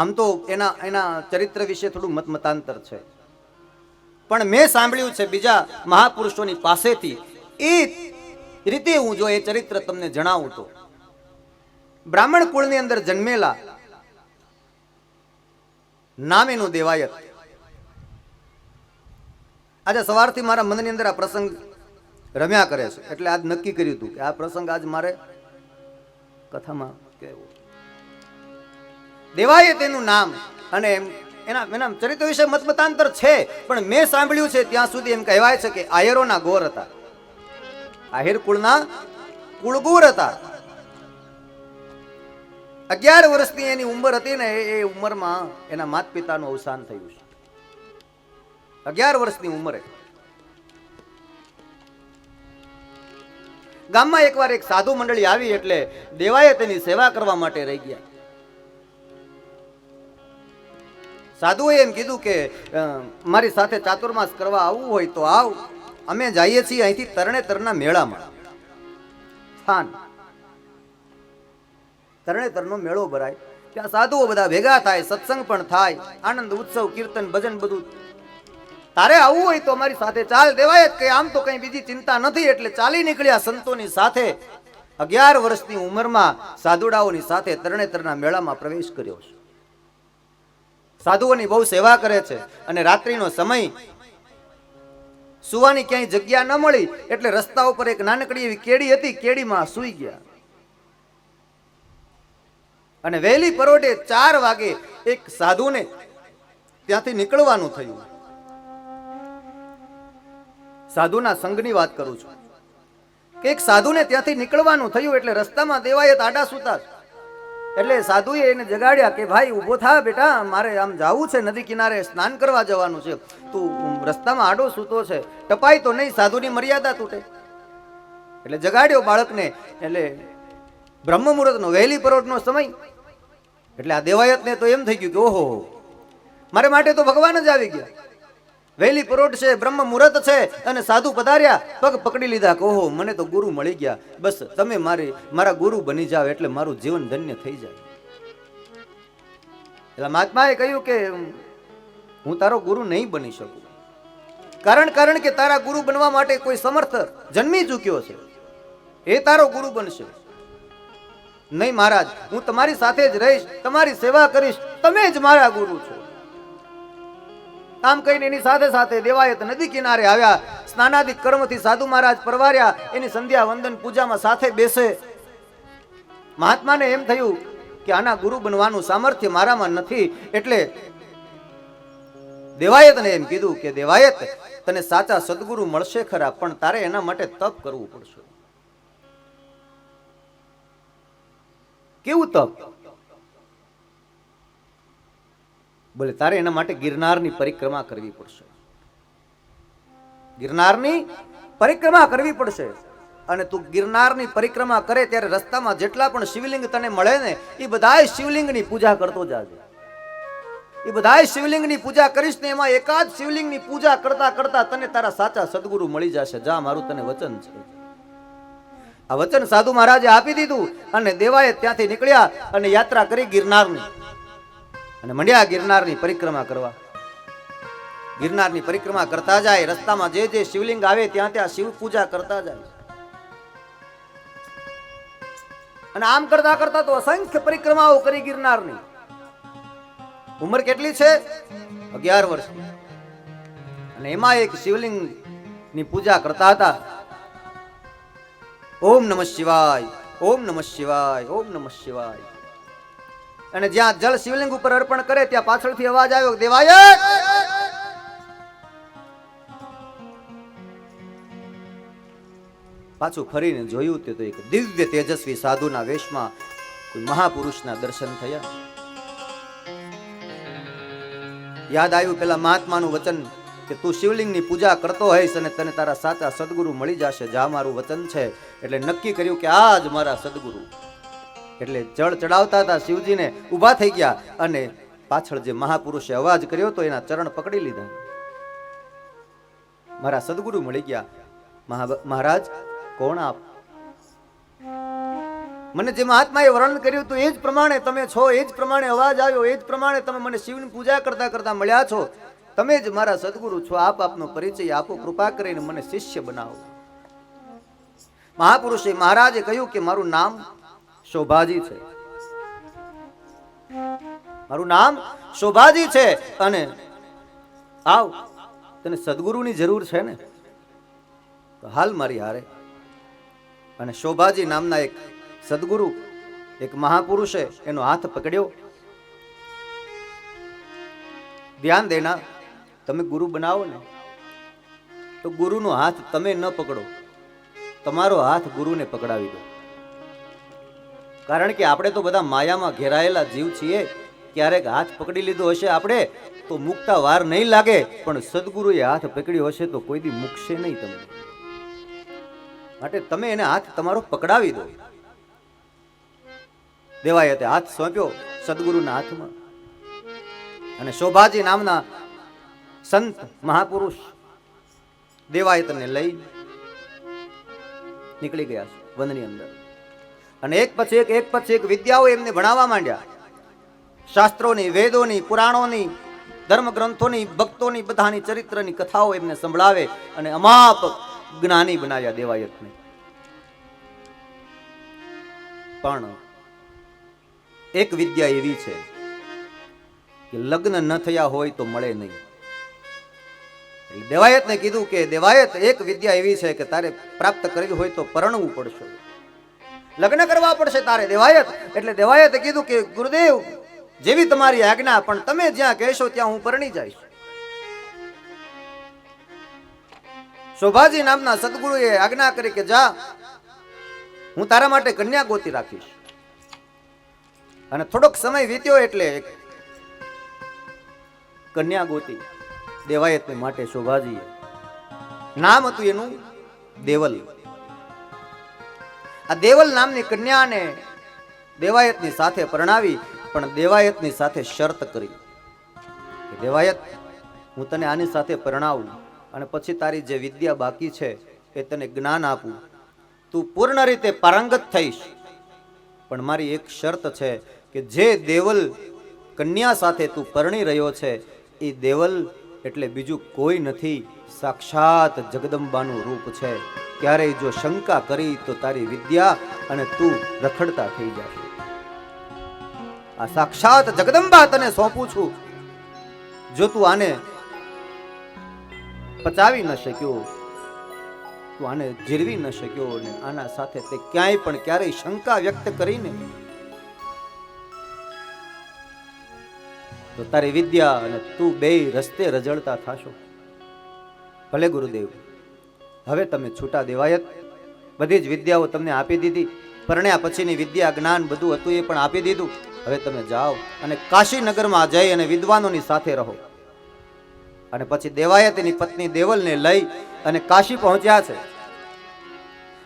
આમ તો એના એના ચરિત્ર વિશે થોડું મતમતાંતર છે. પણ મેં સાંભળ્યું છે બીજા મહાપુરુષોની પાસેથી, એ રીતે હું જો એ ચરિત્ર તમને જણાવું તો. બ્રાહ્મણ કુળની અંદર જન્મેલા નામ એનું દેવાયત. આજે સવારથી મારા મનની અંદર આ પ્રસંગ રમ્યા કરે છે. એટલે આજ નક્કી કર્યું હતું કે આ પ્રસંગ આજ મારે કથામાં કહેવું. દેવાય તેનું નામ. અને એના એના ચરિત્ર વિશે મતમતાંતર છે, પણ મેં સાંભળ્યું છે ત્યાં સુધી એમ કહેવાય છે કે આયરોના ગોર હતા. આહિર કુળના કુળગુર હતા. અગિયાર વર્ષની એની ઉંમર હતી ને એ ઉંમરમાં એના માત પિતાનું અવસાન થયું છે. અગિયાર વર્ષની ઉંમરે. ગામમાં એકવાર એક સાધુ મંડળી આવી એટલે દેવાએ તેની સેવા કરવા માટે રહી ગયા. સાધુએ એમ કીધું કે મારી સાથે ચાતુર્માસ કરવા આવવું હોય તો આવ. અમે જઈએ છીએ અહીંથી તરણેતરના મેળામાં. સ્થાન. તરણેતરનો મેળો ભરાય. ત્યાં સાધુઓ બધા ભેગા થાય, સત્સંગ પણ થાય, આનંદ, ઉત્સવ, કીર્તન, ભજન બધું. તારે આવવું હોય તો અમારી સાથે ચાલ દેવાય જ કે આમ તો કઈ બીજી ચિંતા નથી એટલે ચાલી નીકળ્યા સંતોની સાથે. અગિયાર વર્ષની ઉંમરમાં સાધુડાઓની સાથે તરણેતરના મેળામાં પ્રવેશ કર્યો છે. સાધુઓની બહુ સેવા કરે છે અને રાત્રિનો સમય સુવાની ક્યાંય જગ્યા ન મળી એટલે રસ્તા ઉપર એક નાનકડી એવી કેડી હતી, કેડીમાં સૂઈ ગયા અને વહેલી પરોઢે ચાર વાગે એક સાધુને ત્યાંથી નીકળવાનું થયું સાધુના સંઘની વાત કરું છું કે એક સાધુને ત્યાંથી નીકળવાનું થયું એટલે રસ્તામાં દેવાયત આડા સુતા. એટલે સાધુએ એને જગાડ્યા કે, ભાઈ, ઊભો થા બેટા, મારે આમ જાવું છે, નદી કિનારે સ્નાન કરવા જવાનું છે. તું રસ્તામાં આડો સૂતો છે. ટપાય તો નહીં, સાધુની મર્યાદા તૂટે. એટલે જગાડ્યો બાળકને. એટલે બ્રહ્મ મુહૂર્તનો વહેલી પરોઢનો સમય. એટલે આ દેવાયતને તો એમ થઈ ગયું કે, ઓહો, મારે માટે તો ભગવાન જ આવી ગયા. વહેલી પરોઢ છે, બ્રહ્મ મુહૂર્ત છે અને સાધુ પધાર્યા, પગ પકડી લીધા કહો મને તો ગુરુ મળી ગયા. બસ, તમે મારી, મારા ગુરુ બની જાવ એટલે મારું જીવન ધન્ય થઈ જાય. એટલે મહાત્માએ કહ્યું કે, હું તારો ગુરુ નહીં બની શકું. કારણ કારણ કે તારા ગુરુ બનવા માટે કોઈ સમર્થ જન્મી ચૂક્યો છે. એ તારો ગુરુ બનશે. નહીં મહારાજ, હું તમારી સાથે જ રહીશ, તમારી સેવા કરીશ. તમે જ મારા ગુરુ છો. આમ કહીને એની સાથે સાથે દેવાયત નદી કિનારે આવ્યા. સ્નાનાદિક કર્મથી સાધુ મહારાજ પરવાર્યા. એની સંધ્યા વંદન પૂજામાં સાથે બેસે. મહાત્માને એમ થયું કે આના ગુરુ બનવાનું સામર્થ્ય મારામાં નથી. એટલે દેવાયતને એમ કીધું કે દેવાયત, તને સાચા સદગુરુ મળશે ખરા, પણ તારે એના માટે તપ કરવું પડશે. કેવું તપ? બોલે, તારે એના માટે ગિરનારની પરિક્રમા કરવી પડશે. ગિરનારની પરિક્રમા કરવી પડશે. અને તું ગિરનારની પરિક્રમા કરે ત્યારે રસ્તામાં જેટલા પણ શિવલિંગ તને મળે ને એ બધાય શિવલિંગની પૂજા કરતો જાજે. એ બધાય શિવલિંગની પૂજા કરીશ ને એમાં એકાદ શિવલિંગની પૂજા કરતા કરતા તને તારા સાચા સદગુરુ મળી જશે. જા, મારું તને વચન છે. આ વચન સાધુ મહારાજે આપી દીધું અને દેવાએ ત્યાંથી નીકળ્યા અને યાત્રા કરી ગિરનારની. અને મંડ્યા ગિરનારની પરિક્રમા કરવા. ગિરનારની પરિક્રમા કરતા જાય, રસ્તામાં જે જે શિવલિંગ આવે ત્યાં ત્યાં શિવ પૂજા કરતા જાય. અને આમ કરતા કરતા તો અસંખ્ય પરિક્રમાઓ કરી ગિરનારની. ઉંમર કેટલી છે? અગિયાર વર્ષ. અને એમાં એક શિવલિંગની પૂજા કરતા હતા. ઓમ નમઃ શિવાય, ઓમ નમઃ શિવાય, ઓમ નમઃ શિવાય. અને જ્યાં જળ શિવલિંગ ઉપર અર્પણ કરે, ત્યાં પાછળથી અવાજ આવ્યો દેવાય પાછું ફરીને જોયું તે તો એક દિવ્ય તેજસ્વી સાધુના વેશમાં કોઈ મહાપુરુષના દર્શન થયા. યાદ આવ્યું પેલા મહાત્માનું વચન કે, તું શિવલિંગની પૂજા કરતો હોઈશ અને તને તારા સાચા સદગુરુ મળી જશે, જા મારું વચન છે. એટલે નક્કી કર્યું કે આ જ મારા સદગુરુ એટલે જળ ચડાવતા હતા શિવજીને, ઊભા થઈ ગયા અને પાછળ જે મહાપુરુષે અવાજ કર્યો તો એના ચરણ પકડી લીધા. મારા સદગુરુ મળી ગયા. મહારાજ, કોણ આપ? મને જે મહાત્માએ વર્ણન કર્યું હતું એ જ પ્રમાણે તમે છો, એ જ પ્રમાણે અવાજ આવ્યો, એ જ પ્રમાણે તમે મને શિવની પૂજા કરતા કરતા મળ્યા છો. તમે જ મારા સદગુરુ છો, આપ આપનો પરિચય આપો, કૃપા કરીને મને શિષ્ય બનાવો. મહાપુરુષે મહારાજે કહ્યું કે મારું નામ શોભાજી છે. મારું નામ શોભાજી છે અને આવ, તને સદગુરુની જરૂર છે ને? હાલ મારી હારે. અને શોભાજી નામના એક સદગુરુ, એક મહાપુરુષે એનો હાથ પકડ્યો. ધ્યાન દેના, તમે ગુરુ બનાવો ને. તો ગુરુનો હાથ તમે ન પકડો. તમારો હાથ ગુરુને પકડાવી દો. કારણ કે આપણે તો બધા માયામાં ઘેરાયેલા જીવ છીએ. ક્યારેક હાથ પકડી લીધો હશે આપણે, તો મુકતા વાર નહીં લાગે. પણ સદગુરુએ હાથ પકડ્યો હશે તો કોઈ દી મૂકશે નહીં તમને. માટે તમે એને હાથ તમારો પકડાવી દો. દેવાયતે હાથ સોંપ્યો સદગુરુના હાથમાં. અને શોભાજી નામના સંત મહાપુરુષ દેવાયતને લઈ નીકળી ગયા છે વનની અંદર. અને એક પછી એક એક પછી એક વિદ્યાઓ એમને ભણાવવા માંડ્યા. શાસ્ત્રોની, વેદોની, પુરાણોની ધર્મ ગ્રંથોની ભક્તોની બધાની ચરિત્રની કથાઓ એમને સંભળાવે અને અમાપ જ્ઞાની બનાવ્યા દેવાયતને. પણ એક વિદ્યા એવી છે કે લગ્ન ન થયા હોય તો મળે નહીં. દેવાયતને કીધું કે દેવાયત એક વિદ્યા એવી છે કે તારે પ્રાપ્ત કરવી હોય તો પરણવું પડશે. લગ્ન કરવા પડશે તારે દેવાયત. એટલે દેવાયતે કીધું કે, ગુરુદેવ, જેવી તમારી આજ્ઞા, પણ તમે જ્યાં કહેશો ત્યાં હું પરણી જઈશ. શોભાજી નામના સદગુરુએ આજ્ઞા કરી કે, જા, હું તારા માટે કન્યા ગોતી રાખીશ. અને થોડોક સમય વીત્યો એટલે કન્યા ગોતી દેવાયત માટે શોભાજીએ. નામ હતું એનું દેવલ. આ દેવલ નામની કન્યાને દેવાયતની સાથે પરણાવી, પણ દેવાયતની સાથે શરત કરી. દેવાયત, હું તને આની સાથે પરણાવું અને પછી તારી જે વિદ્યા બાકી છે એ તને જ્ઞાન આપું. તું પૂર્ણ રીતે પારંગત થઈશ. પણ મારી એક શરત છે કે જે દેવલ કન્યા સાથે તું પરણી રહ્યો છે એ દેવલ એટલે બીજું કોઈ નથી, સાક્ષાત જગદંબાનું રૂપ છે. ક્યારેય જો શંકા કરી તો તારી વિદ્યા અને તું રખડતા થઈ જશે આ સાક્ષાત જગદંબા તને સોંપું છું. જો તું આને પચાવી ન શક્યો, તું આને જીરવી ન શક્યો અને આના સાથે તે ક્યાંય પણ ક્યારેય શંકા વ્યક્ત કરીને તો તારી વિદ્યા અને તું બે રસ્તે રજળતા થાશો. ભલે ગુરુદેવ હવે તમે છૂટા દેવાયત. બધી જ વિદ્યાઓ તમને આપી દીધી. પરણ્યા પછીની વિદ્યા, જ્ઞાન બધું હતું એ પણ આપી દીધું. હવે તમે જાઓ અને કાશીનગરમાં જઈ અને વિદ્વાનોની સાથે રહો. અને પછી દેવાયતની પત્ની દેવલને લઈ અને કાશી પહોંચ્યા છે.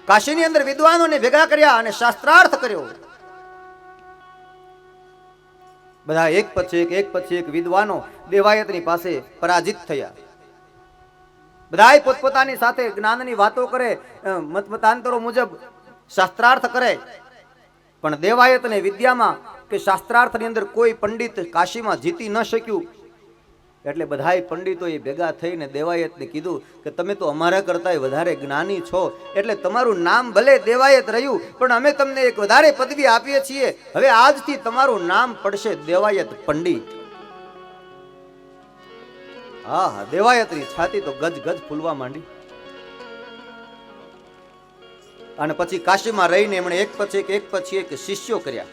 કાશીની અંદર વિદ્વાનોને ભેગા કર્યા અને શાસ્ત્રાર્થ કર્યો. બધા એક પછી એક એક પછી એક વિદ્વાનો દેવાયતની પાસે પરાજિત થયા. બધાય પોતપોતાની સાથે જ્ઞાનની વાતો કરે મત મતમતાંતરો મુજબ શાસ્ત્રાર્થ કરે. પણ દેવાયતને વિદ્યામાં કે શાસ્ત્રાર્થની અંદર કોઈ પંડિત કાશીમાં જીતી ન શક્યું, એટલે બધાય પંડિતોએ ભેગા થઈને દેવાયતને કીધું કે તમે તો અમારા કરતાંય વધારે જ્ઞાની છો, એટલે તમારું નામ ભલે દેવાયત રહ્યું, પણ અમે તમને એક વધારે પદવી આપીએ છીએ. હવે આજથી તમારું નામ પડશે દેવાયત પંડિત. હા હા દેવાયતની છાતી તો ગજ ગજ ફૂલવા માંડી. અને પછી કાશીમાં રહીને એમણે એક પછી એક એક પછી એક શિષ્યો કર્યા.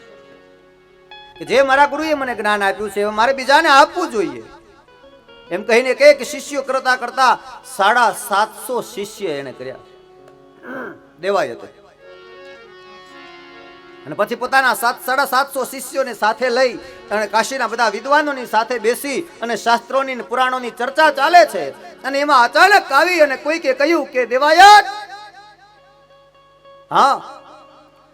કે જે મારા ગુરુએ મને જ્ઞાન આપ્યું છે મારે બીજાને આપવું જોઈએ. એમ કહીને કે એક શિષ્યો કરતા કરતા સાડા સાતસો શિષ્ય એને કર્યા. દેવાયતે. અને પછી પોતાના સાત, સાડા સાતસો શિષ્યોને સાથે લઈ અને કાશીના બધા વિદ્વાનોની સાથે બેસી અને શાસ્ત્રોની પુરાણોની ચર્ચા ચાલે છે. અને એમાં અચાનક આવી અને કોઈકે કહ્યું કે, દેવાયત! હા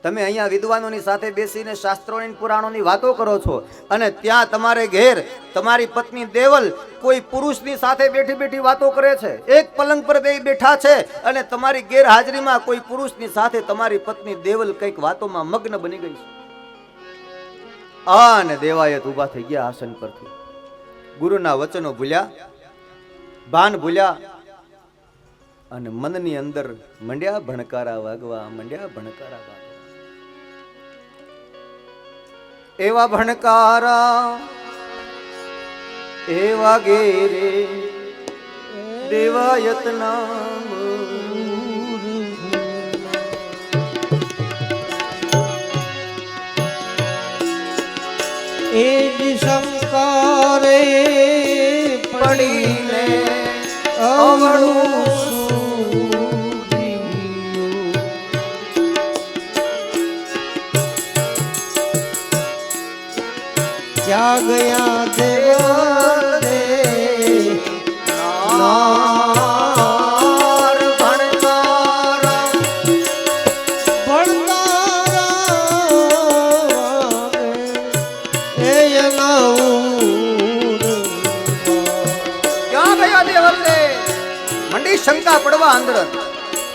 તમે અહીંયા વિદ્વાનોની સાથે બેસીને શાસ્ત્રોની પુરાણોની વાતો કરો છો અને ત્યાં તમારે ઘેર તમારી પત્ની દેવલ કોઈ પુરુષની સાથે બેઠી બેઠી વાતો કરે છે? એક પલંગ પર બે બેઠા છે અને તમારી ગેરહાજરીમાં કોઈ પુરુષની સાથે તમારી પત્ની દેવલ કંઈક વાતોમાં મગ્ન બની ગઈ છે? આ અને દેવાયત ઊભા થઈ ગયા આસન પરથી. ગુરુના વચનો ભૂલ્યા, ભાન ભૂલ્યા અને મનની અંદર મંડ્યા ભણકારા વાગવા, મંડ્યા ભણકારા વાગવા. એવા ભણકારા એવા ગેરે દેવાયતના એ જ શંકરે પડીને અવળું ક્યાં ગયા મંડી શંકા પડવા અંદર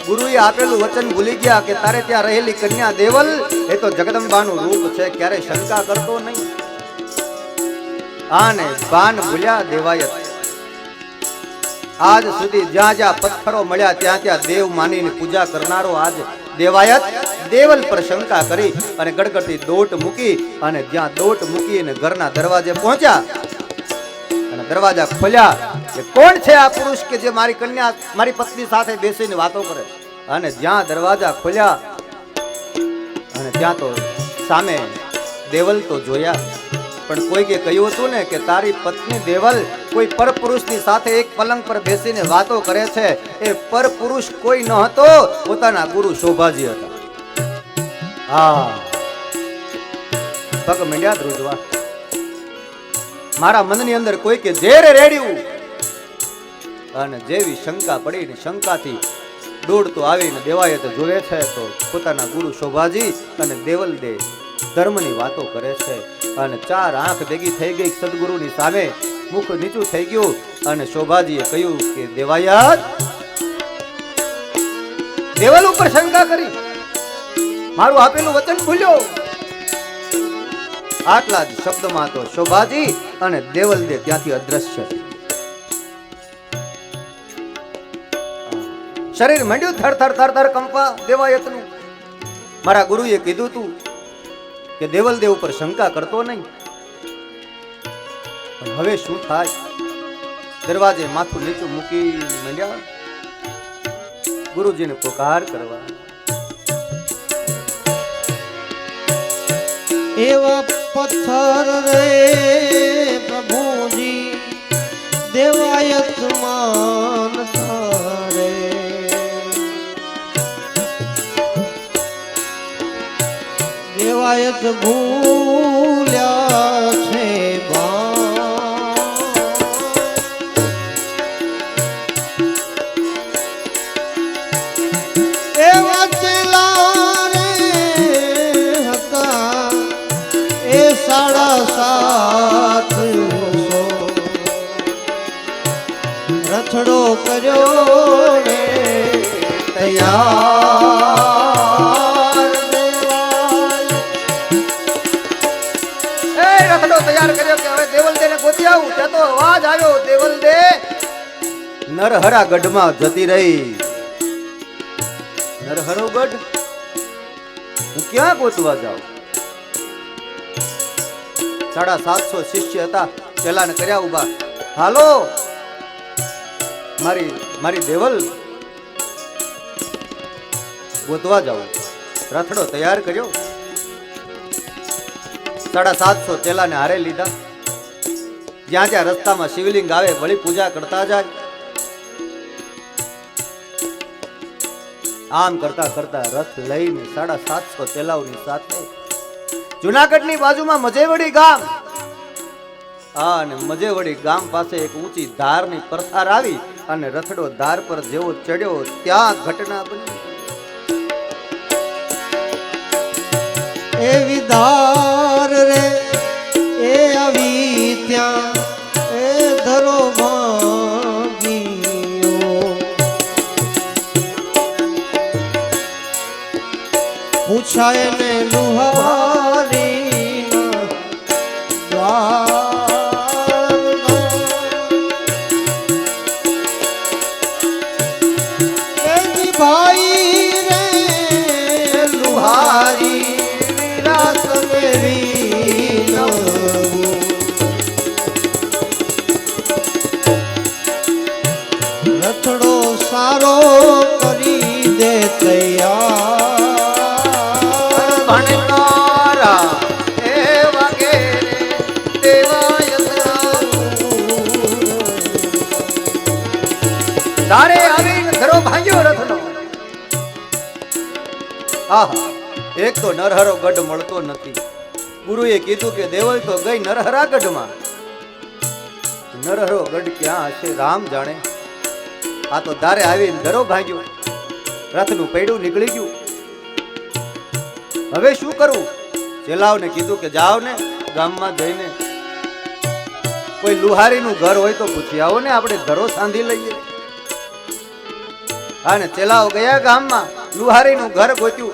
ગુરુએ આપેલું વચન ભૂલી ગયા કે તારે ત્યાં રહેલી કન્યા દેવલ એ તો જગદંબાનું રૂપ છે ક્યારે શંકા કરતો નહીં આને બાન ભૂલ્યા દેવાયત આજ સુધી જ્યાં જ્યાં પથ્થરો મળ્યા, ત્યાં ત્યાં દેવ માનીને પૂજા કરનારો આજ દેવાયત દેવલ પર શંકા કરી અને ગડગડતી દોટ મૂકી અને જ્યાં દોટ મૂકી અને ઘરના દરવાજે પહોંચ્યા, અને દરવાજા ખોલ્યા, કે કોણ છે આ પુરુષ કે જે મારી કન્યા, મારી પત્ની સાથે બેસીને વાતો કરે? અને જ્યાં દરવાજા ખોલ્યા, અને ત્યાં તો સામે દેવલ તો જોયા. પણ કોઈકે કહ્યું હતું ને કે તારી પત્ની દેવલ કોઈ પરપુરુષની સાથે એક પલંગ પર બેસીને વાતો કરે છે. એ પરપુરુષ કોઈ ન હતો, પોતાના ગુરુ શોભાજી હતા. હા. પગ મંડ્યા ધ્રુજવા. મારા મનની અંદર કોઈ કે ઝેર રેડ્યું. અને જેવી શંકા પડી ને શંકાથી દોડતો આવીને દેવાયત જોવે છે તો પોતાના ગુરુ શોભાજી અને દેવલ દે ધર્મની વાતો કરે છે. અને ચાર આંખ ભેગી થઈ ગઈ સદગુરુની સામે. મુખ નીચું થઈ ગયું અને શોભાજીએ કહ્યું કે દેવાયા દેવલ ઉપર શંકા કરી. મારું આપેલું વચન ભૂલ્યો. આટલા જ શબ્દમાં તો શોભાજી અને દેવલ દે ત્યાંથી અદ્રશ્ય શરીર મંડ્યું થર થર થર થર કંપા દેવાયતનું. મારા ગુરુએ કીધું તું કે દેવલ દેવ ઉપર શંકા કરતો નહીં. પણ હવે શું થાય? દરવાજે માથું નીચું મૂકી મંડ્યા. ગુરુજીને પોકાર કરવા. એવા પથ્થર રે પ્રભુજી દેવાયત દેવાયત ભૂલ્યા છે સાડા સાત રથડો કર્યો દેવલ દે ને ગોતી આવું, ત્યાં તો અવાજ જતી રહી. નરહરો ગઢ હું ક્યાં ગોતવા જાઉં? સાડા સાતસો શિષ્ય હતા પેલાને કર્યા ઊભા હાલો, મારી મારી દેવલ. ગોતવા જાઉં. રથડો તૈયાર કર્યો. સાડા સાતસો ચેલાને હારે લીધા. જ્યાં જ્યાં રસ્તામાં શિવલિંગ આવે, વળી પૂજા કરતા જાય. આમ કરતા કરતા રથ લઈને સાડા સાતસો ચેલાઓની સાથે જુનાગઢની બાજુમાં મજેવડી ગામ. અને મજેવડી ગામ પાસે એક ઊંચી ધારની પરથાર આવી અને રથડો ધાર પર જેવો ચડ્યો ત્યાં ઘટના બની. એ ધાર રે, એ આવી ત્યાં. પૂછાય ને લુહારી ભાઈ રે લુહારી વિરાસ મેરી રથડો સારો કરી દે તૈયાર. એક તો નરહરો ગઢ મળતો નથી. ગુરુએ કીધું કે દેવલ તો ગઈ નરહરા ગઢમાં. નરહરો ગઢ ક્યાં હશે, રામ જાણે. આ તો તારે આવીને ધરો ભાંગ્યો. રથનું પૈડું નીકળી ગયું. હવે શું કરવું ચેલાવને કીધું કે જાઓ ને ગામમાં જઈને કોઈ લુહારીનું ઘર હોય તો પૂછી આવો ને, આપણે ઘરો સાંધી લઈએ. હા ને, ચેલાવ ગયા ગામમાં, લુહારીનું ઘર ગોત્યું.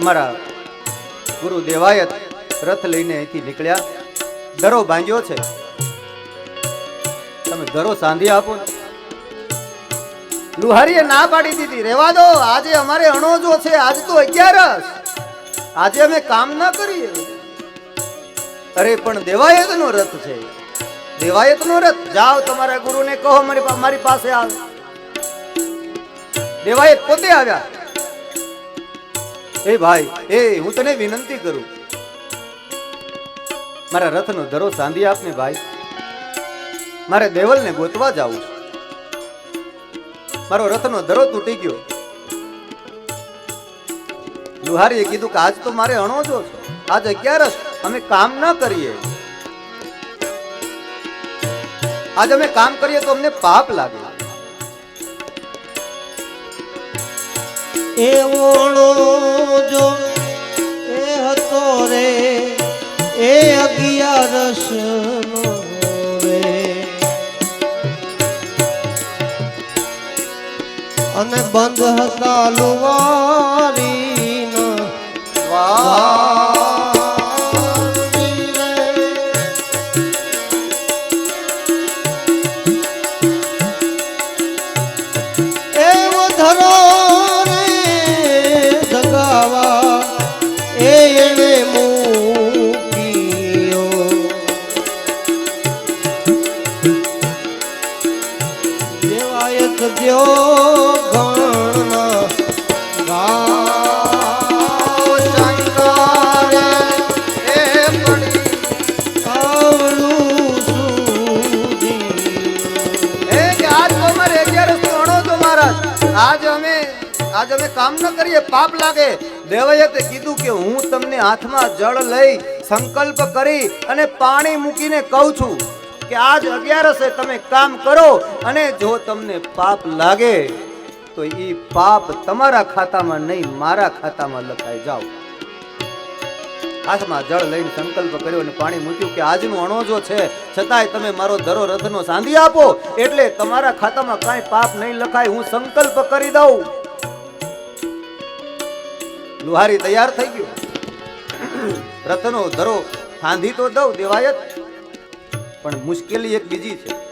મારા ગુરુ દેવાયત રથ લઈને અહીંથી નીકળ્યા. દરો બાંધ્યો છે. તમે દરો સાંધી આપો ને. લુહારીએ ના પાડી દીધી. રેવા દો, આજે અમારે અણોજો છે, આજ તો અગિયારસ. આજે અમે કામ ના કરીએ. અરે, પણ દેવાયત નો રથ છે. દેવાયત નો રથ. જાઓ તમારા ગુરુને કહો મારી પાસે આવ. દેવાયત પોતે આવ્યા. એ ભાઈ, એ, હું તને વિનંતી કરું. મારા રથનો ધરો સાંધી આપને, ભાઈ. મારે દેવલને ગોતવા જાવું છે. મારો રથનો ધરો તૂટી ગયો. લુહારીએ કીધું કે આજ તો મારે અણોજો છો. આજ અગિયારસ અમે કામ ન કરીએ? આજ અમે કામ કરીએ તો અમને પાપ લાગે. એ ઓણો જો એ હતો રે, એ અગિયારસ અને બંધ હતા લુવારી આજ અમે કામ ન કરીએ, પાપ લાગે. દેવયતે કીધું કે હું તમને હાથમાં જળ લઈ સંકલ્પ કરી અને પાણી મૂકીને કહું છું કે આજ અગિયારસે તમે કામ કરો અને જો તમને પાપ લાગે, તો ઈ પાપ તમારા ખાતામાં નહીં, મારા ખાતામાં લખાઈ જાઓ. હાથમાં જળ લઈને સંકલ્પ કર્યો અને પાણી મૂક્યું કે આજનું અણોજો છે, છતાંય તમે મારો ધરો રથનો સાંધી આપો. એટલે તમારા ખાતામાં કાંઈ પાપ નહીં લખાય, હું સંકલ્પ કરી દઉં. લુહારી તૈયાર થઈ ગયો. રથનો ધરો સાંધી તો દઉં દેવાયત પણ મુશ્કેલી એક બીજી છે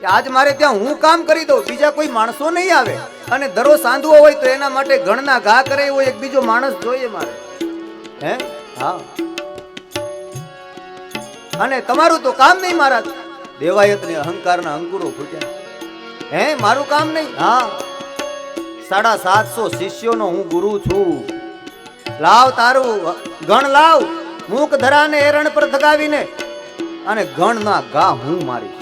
કે આજ મારે ત્યાં હું કામ કરી દઉં, બીજા કોઈ માણસો નહીં આવે. અને ધરો સાંધવો હોય તો એના માટે ગણના ઘા કરે એવો એક બીજો માણસ જોઈએ મારે. હે? હા. અને તમારું તો કામ નહીં મારા. દેવાયતને અહંકારના અંકુરો ફૂટ્યા. હે, મારું કામ નહીં? હા. સાડા સાતસો શિષ્યોનો હું ગુરુ છું. લાવ તારું, ગણ લાવ. મૂક ધરાને એરણ પર ધગાવીને. અને ગણના ગા હું મારી.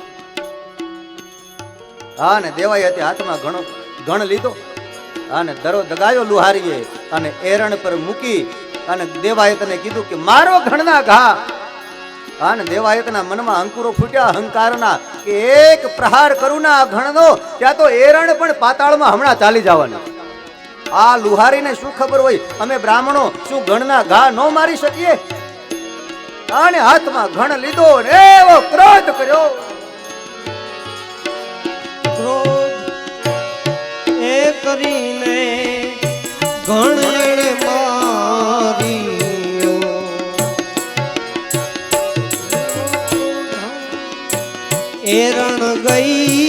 હા, ને હતી હાથમાં ઘણો ગણ લીધો. અને દરો દગાયો લુહારીએ અને એરણ પર મૂકી. અને દેવાયતને કીધું કે મારો ઘણના ઘા અને દેવાયતના મનમાં અંકુરો ફૂટ્યા અહંકારના કે એક પ્રહાર કરું ના ઘણનો ત્યાં તો એરણ પણ પાતાળમાં હમણાં ચાલી જવાના. આ લુહારીને શું ખબર હોય? અમે બ્રાહ્મણો શું ગણના ઘા ન મારી શકીએ? અને હાથમાં ઘણ લીધો ને એવો ક્રોધ કર્યો. ક્રોધ એ કરીને ઘણે એરણ ગઈ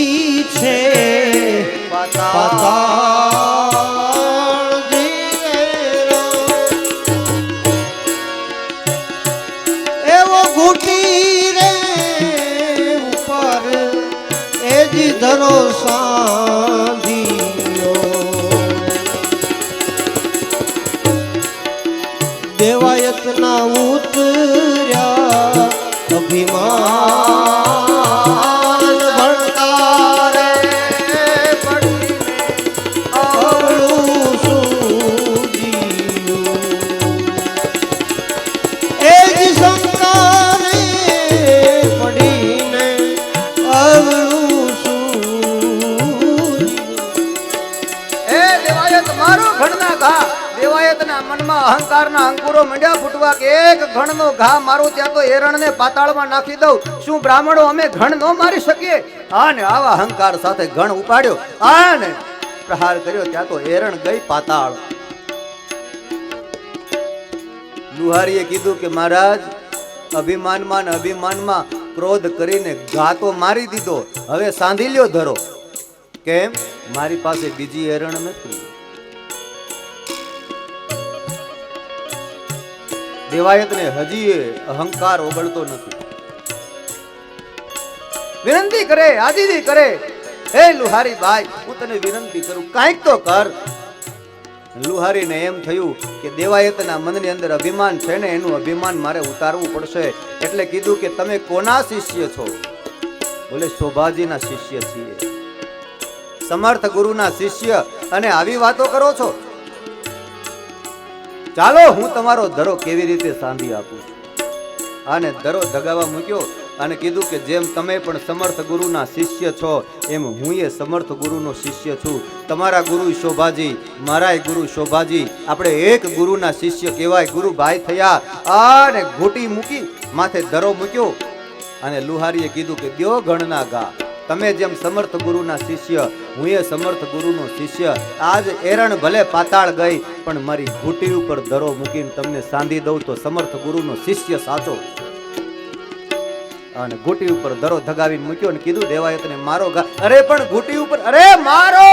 ઘણનો ઘા મારું ત્યાં તો એરણને પાતાળમાં નાખી દઉં. શું બ્રાહ્મણો અમે ઘણ ન મારી શકીએ? આને આવા અહંકાર સાથે ઘણ ઉપાડ્યો. આને પ્રહાર કર્યો, ત્યાં તો એરણ ગઈ પાતાળ. લુહારીએ કીધું કે મહારાજ, અભિમાનમાં અભિમાનમાં ક્રોધ કરીને ઘા તો મારી દીધો. હવે સાંધી લ્યો ધરો. કેમ? મારી પાસે બીજી એરણ નથી. દેવાયતને હજી એ અહંકાર ઓગળતો નથી. વિનંતી કરે, આજીજી કરે, હે લુહારી બાઈ, હું તને વિનંતી કરું, કાંઈક તો કર. લુહારીને એમ થયું કે દેવાયતના મનની અંદર અભિમાન છે ને, એનું અભિમાન મારે ઉતારવું પડશે. એટલે કીધું કે, તમે કોના શિષ્ય છો? બોલે, શોભાજીના શિષ્ય છીએ. સમર્થ ગુરુના શિષ્ય. અને આવી વાતો કરો છો? ચાલો, હું તમારો ધરો કેવી રીતે સાંધી આપું છું? આને ધરો ધગાવા મૂક્યો અને કીધું કે જેમ તમે પણ સમર્થ ગુરુના શિષ્ય છો, એમ હું એ સમર્થ ગુરુનો શિષ્ય છું. તમારા ગુરુ શોભાજી, મારાય ગુરુ શોભાજી, આપણે એક ગુરુના શિષ્ય કહેવાય ગુરુ ભાઈ થયા. અને ઘોટી મૂકી માથે ધરો મૂક્યો અને લુહારીએ કીધું કે દ્યો ગણના ગા. તમે જેમ સમર્થ ગુરુના શિષ્ય, હું એ સમર્થ ગુરુનો શિષ્ય. આજ એરણ ભલે પાતાળ ગઈ, પણ મારી ઘૂંટી ઉપર ધરો મૂકીને તમને સાંધી દઉં તો સમર્થ ગુરુનો શિષ્ય સાચો. અને ઘૂંટી ઉપર ધરો ધગાવીને મૂક્યો અને કીધું દેવાયતને મારો ગા અરે, પણ ઘૂંટી ઉપર, અરે, મારો!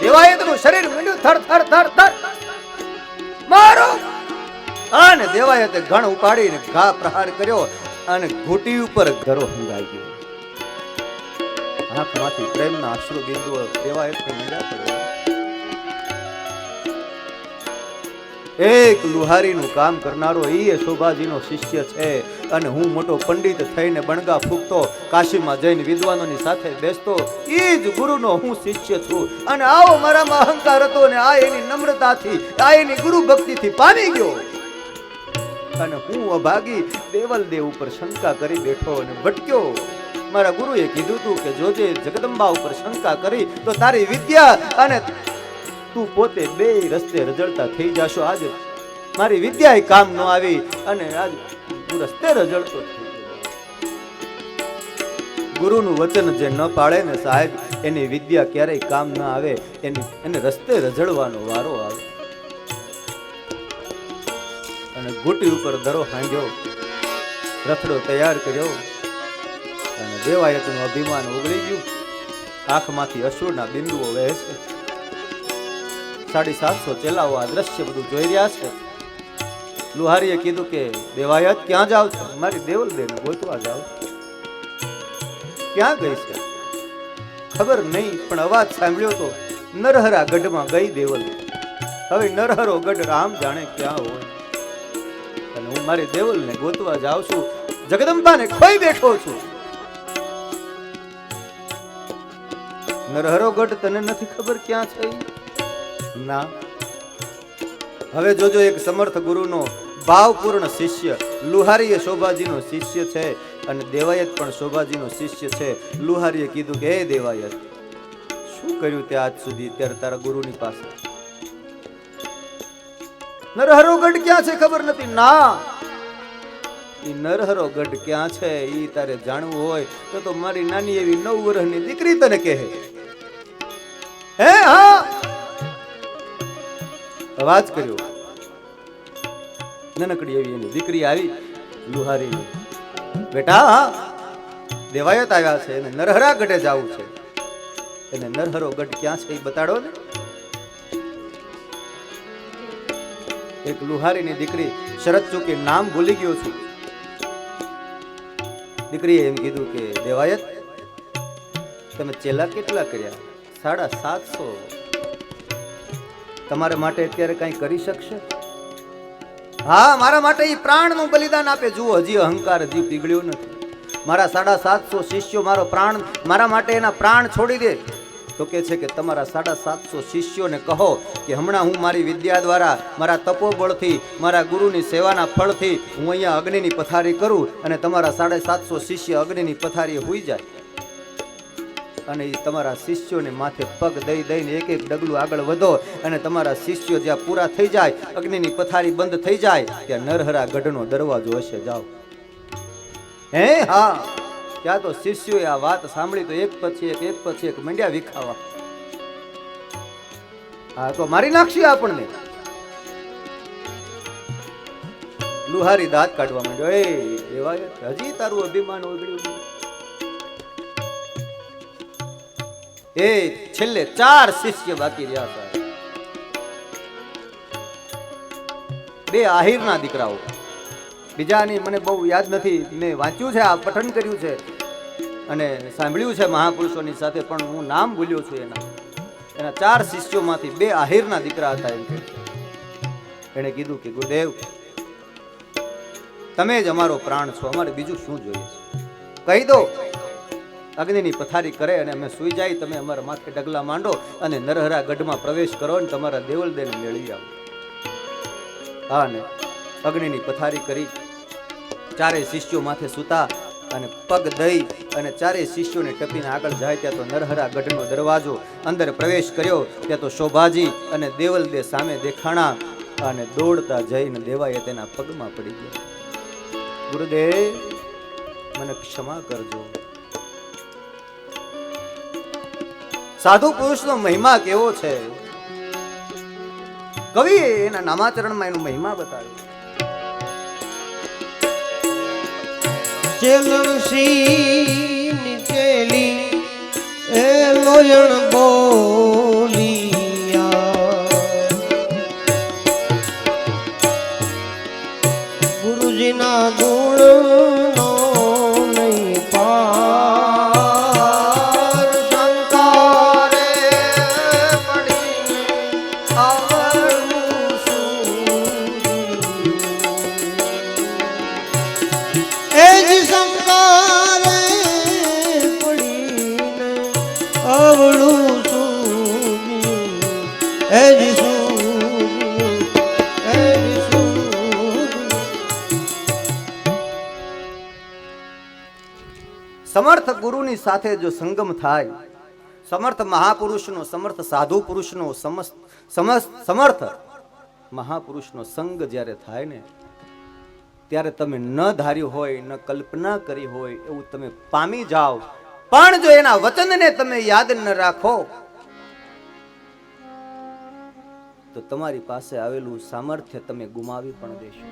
દેવાયતનું શરીર મીંડું થર થર થર થર મારો! અને દેવાયતે ઘણ ઉપાડીને ઘા પ્રહાર કર્યો. અને ઘૂંટી ઉપર ઘરો હંગાઈ ગયો. આંખમાંથી પ્રેમના અશ્રુ બિંદુઓ દેવાયતને મળ્યા કરે એક લુહારીનું કામ કરનારો એ શોભાજીનો શિષ્ય છે અને હું મોટો પંડિત થઈને બણગા ફૂંકતો, કાશીમાં જઈને વિદ્વાનોની સાથે બેસતો એ જ ગુરુનો હું શિષ્ય છું. અને આવો મારામાં અહંકાર હતો અને આ એની નમ્રતાથી, આ એની ગુરુ ભક્તિથી પામી ગયો. અને હું અભાગી દેવલ દેવ ઉપર શંકા કરી બેઠો અને ભટક્યો. મારા ગુરુએ કીધું તું કે જોજે જગદંબા ઉપર શંકા કરી તો તારી વિદ્યા અને તું પોતે બે રસ્તે રજળતા થઈ જાશો. આજ મારી વિદ્યા કામ ન આવી અને આજ તું રસ્તે રજળતો ગુરુનું વચન જે ન પાળે ને સાહેબ, એની વિદ્યા ક્યારેય કામ ન આવે. એની એને રસ્તે રજળવાનો વારો આવે. અને ઘૂંટી ઉપર દરો હાંજ્યો રથડો તૈયાર કર્યો. અને દેવાયતનું અભિમાન ઓગળી ગયું. આંખમાંથી અશ્રુના બિંદુઓ વહે છે. સાડી સાતસો ચેલાઓ આ દ્રશ્ય બધું જોઈ રહ્યા છે. લુહારીએ કીધું કે, દેવાયત, ક્યાં જાવ છો? મારી દેવલ દેને ગોતવા જાવ. ક્યાં ગઈ છે? ખબર નહીં, પણ અવાજ સાંભળ્યો તો નરહરા ગઢમાં ગઈ દેવલ હવે નરહરો ગઢ રામ જાણે ક્યાં હોય? મારી દેવલને ગોતવા જાઉં છું. જગદંબાને ખોઈ બેઠો છું. નરહરો ગઢ તને નથી ખબર ક્યાં છે? ના. હવે જોજો એક સમર્થ ગુરુનો ભાવપૂર્ણ શિષ્ય, લુહારીએ શોભાજીનો શિષ્ય છે અને દેવાયત પણ શોભાજીનો શિષ્ય છે. લુહારીએ કીધું કે, હે દેવાયત, શું કર્યું તે આજ સુધી ત્યારે તારા ગુરુની પાસે? નરહરો ગઢ ક્યાં છે ખબર નથી. ના. ઈ નરહરો ગઢ ક્યાં છે? એ તારે જાણવું હોય તો તો મારી નાની એવી નવ વર્ષની દીકરી તને કહે. હે, હા? અવાજ કર્યો. નનકડી એવી એની દીકરી આવી લુહારી બેટા દેવાયત આવ્યા છે, એને નરહરા ગઢે જવું છે. એને નરહરો ગઢ ક્યાં છે એ બતાડો ને. એક લુહારીની દીકરી શરત ચૂકી નામ ભૂલી ગયો છું. દીકરીએ એમ કીધું કે, દેવાયત, તમે ચેલા કેટલા કર્યા? સાડા સાતસો. તમારા માટે અત્યારે કાંઈ કરી શકશે? હા, મારા માટે એ પ્રાણનું બલિદાન આપે. જુઓ, હજી અહંકાર, હજી પીગળ્યો નથી. મારા સાડા સાતસો શિષ્યો મારો પ્રાણ, મારા માટે એના પ્રાણ છોડી દે. તો કે છે કે તમારા સાડા સાતસો શિષ્યોને કહો કે હમણાં હું મારી વિદ્યા દ્વારા મારા તપોબળથી, મારા ગુરુની સેવાના ફળથી હું અહીંયા અગ્નિની પથારી કરું અને તમારા સાડા સાતસો શિષ્ય અગ્નિની પથારી હોઈ જાય. અને એ તમારા શિષ્યોને માથે પગ દઈ દઈને એક એક ડગલું આગળ વધો અને તમારા શિષ્યો જ્યાં પૂરા થઈ જાય, અગ્નિની પથારી બંધ થઈ જાય, ત્યાં નરહરા ગઢનો દરવાજો હશે. જાઓ. હે? હા. ત્યાં તો શિષ્યોએ આ વાત સાંભળી તો એક પછી એક એક પછી એક મંડ્યા વિખાવા. હા, તો મારી નાખશી આપણને? લુહારી દાંત કાઢવા માંડ્યો. એ એવા હજી તારું અભિમાન ઓગળ્યું. એ, છેલ્લે ચાર શિષ્ય બાકી રહ્યા હતા બે આહિરના દીકરાઓ. બીજાની મને બહુ યાદ નથી. મેં વાંચ્યું છે, આ પઠન કર્યું છે. અને સાંભળ્યું છે મહાપુરુષોની સાથે, પણ હું નામ ભૂલ્યો છું એના. એના ચાર શિષ્યોમાંથી બે આહિરના દીકરા હતા એમ એણે કીધું કે, ગુરુદેવ, તમે જ અમારો પ્રાણ છો. અમારે બીજું શું જોઈએ છે? કહી દો. અગ્નિની પથારી કરે અને અમે સુઈ જાય. તમે અમારા માથે ડગલા માંડો અને નરહરા ગઢમાં પ્રવેશ કરો અને તમારા દેવલદેને મેળવી આવો. હા ને, અગ્નિની પથારી કરી ચારે શિષ્યો માથે સૂતા અને પગ દઈ અને ચારે શિષ્યોને ટપીને આગળ જાય ત્યાં તો નરહરા ગઢનો દરવાજો અંદર પ્રવેશ કર્યો. ત્યાં તો શોભાજી અને દેવલદે સામે દેખાણા અને દોડતા જઈને દેવાએ તેના પગમાં પડી ગયા. ગુરુદેવ, મને ક્ષમા કરજો. સાધુ પુરુષનો મહિમા કેવો છે? કવિએ એના નામાચરણમાં એનો મહિમા બતાવ્યો. ચેલણસી નીચેલી એ લોયણ બોલિયા સમર્થ ગુરુની સાથે જો સંગમ થાય, સમર્થ મહાપુરુષનો, સમર્થ સાધુ પુરુષનો સમર્થ મહાપુરુષનો સંગ જ્યારે થાય ને, ત્યારે તમે ન ધાર્યું હોય, ન કલ્પના કરી હોય, એવું તમે પામી જાઓ. પણ જો એના વચનને તમે યાદ ન રાખો, તો તમારી પાસે આવેલું સામર્થ્ય તમે ગુમાવી પણ દેશો.